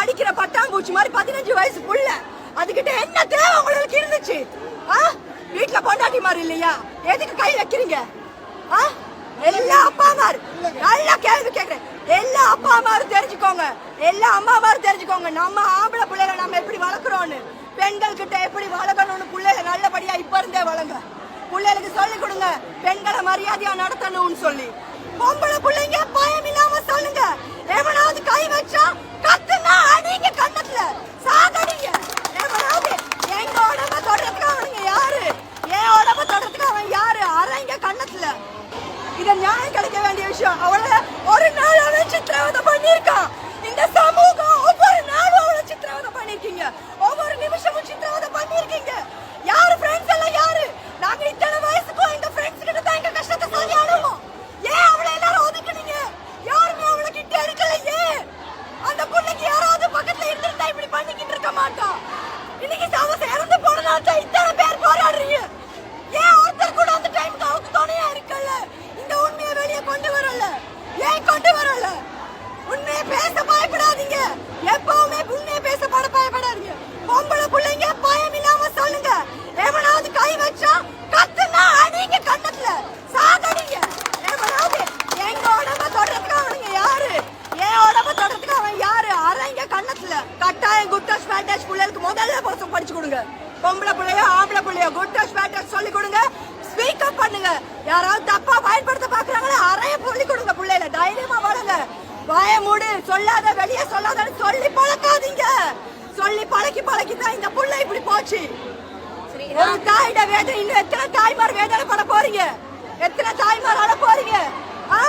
படிக்கிற பட்டாம்பூச்சி மாதிரி பதினஞ்சு வயசு புள்ள. அதுகிட்ட என்ன தேவை உங்களுக்கு இருந்துச்சு? ஆ? வீட்டுல பொண்டாட்டி மாதிரி இல்லையா? எதுக்கு கை வைக்கிறீங்க? ஆ? எல்லா அப்பா மார் நல்லா கேள்வி கேக்குறேன். எல்லா அப்பா அம்மாரும் தெரிஞ்சுக்கோங்க. எல்லா அம்மா மாரும் தெரிஞ்சுக்கோங்க. நம்ம ஆம்பளை பிள்ளைகளை நம்ம எப்படி வளர்க்குறோம்னு பெண்கள் கிட்ட எப்படி வளர்க்கணும்னு பிள்ளைகளை நல்லபடியா இப்ப இருந்தே வளங்க பிள்ளைகளுக்கு சொல்லி கொடுங்க. பெண்களை மரியாதையா நடத்தணும்னு சொல்லி. இதை நியாயம் கிடைக்க வேண்டிய விஷயம். அவளை ஒரு நாள் சித்திரவதை பண்ணியிருக்கான் இந்த சமூகம் ஒவ்வொரு நாளும் அவளை சித்திரவதை பண்ணியிருக்கீங்க. ஒவ்வொரு நிமிஷமும் சித்திரவதை பண்ணியிருக்கீங்க. யாரு ஃப்ரெண்ட்ஸ் எல்லாம் யாரு? நாங்க இத்தனை வயசுக்கும் எங்க ஃப்ரெண்ட்ஸ் கிட்ட தான் எங்க கஷ்டத்தை சொல்லி அழுவோம் ஏன் அவளை எல்லாரும் ஒதுக்குனீங்க? யாருமே அவளை கிட்ட இருக்கல ஏன்? அந்த பொண்ணுக்கு யாராவது பக்கத்துல இருந்திருந்தா இப்படி பண்ணிக்கிட்டு இருக்க மாட்டோம் இன்னைக்கு அவ இறந்து போனதால கட்டாயம் குட் டச் பேட் டச் பிள்ளைகளுக்கு முதல்ல போசம் படிச்சு கொடுங்க. பொம்பளை பிள்ளையோ ஆம்பளை பிள்ளையோ குட் டச் பேட் டச் சொல்லி கொடுங்க. ஸ்பீக் அப் பண்ணுங்க. யாராவது தப்பா பயன்படுத்த பாக்குறாங்களா அறைய சொல்லி கொடுங்க பிள்ளைல தைரியமா வளங்க வாய மூடு. சொல்லாத வெளியே சொல்லாதன்னு சொல்லி பழக்காதீங்க. சொல்லி பழக்கி பழக்கி தான் இந்த புள்ள இப்படி போச்சு. ஒரு தாயிட வேதனை இன்னும் எத்தனை தாய்மார் வேதனை பண்ண போறீங்க? எத்தனை தாய்மார் அட போறீங்க? ஆ?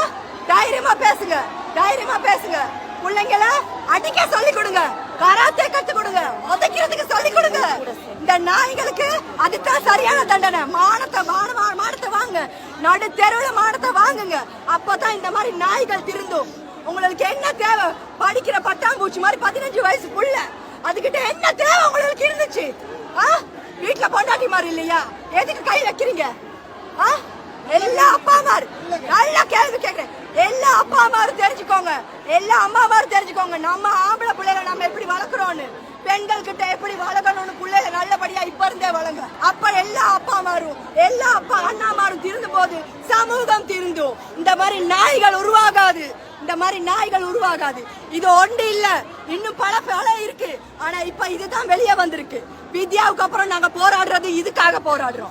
தைரியமா பேசுங்க. தைரியமா பேசுங்க. பிள்ளைங்கள அடிக்க சொல்லி கொடுங்க. கராத்தே கத்து கொடுங்க. உதைக்கிறதுக்கு சொல்லி கொடுங்க. இந்த நாய்களுக்கு அதுதான் சரியான தண்டனை. மானத்தை மான மானத்தை வாங்க நடு தெருவுல மானத்தை வாங்குங்க. அப்பதான் இந்த மாதிரி நாய்கள் திருந்தும். உங்களுக்கு என்ன தேவை? படிக்கிற பட்டாம்பூச்சி மாதிரி பதினஞ்சு வயசு புள்ள. அதுகிட்ட என்ன தேவை உங்களுக்கு இருந்துச்சு? ஆ? வீட்டுல பொண்டாட்டி மாதிரி இல்லையா? எதுக்கு கை வைக்கிறீங்க? ஆ? எல்லா அப்பா அம்மாரு. நல்லா கேள்வி கேக்குறேன். எல்லா அப்பா அம்மாரும் தெரிஞ்சுக்கோங்க. எல்லா அம்மா அம்மாரும் தெரிஞ்சுக்கோங்க. நம்ம பெண்கள் கிட்ட எப்படி வளர்க்கணும்னு பிள்ளைய நல்லபடியா இப்ப இருந்தே வளங்க அப்ப எல்லா அப்பா மாரும் எல்லா அப்பா அண்ணா மாரும் திருந்து போது சமூகம் திருந்தும் இந்த மாதிரி நாய்கள் உருவாகாது. இந்த மாதிரி நாய்கள் உருவாகாது. இது ஒன்று இல்ல. இன்னும் பல பல இருக்கு. ஆனா இப்ப இதுதான் வெளியே வந்திருக்கு. வித்யாவுக்கு அப்புறம் நாங்க போராடுறது இதுக்காக போராடுறோம்.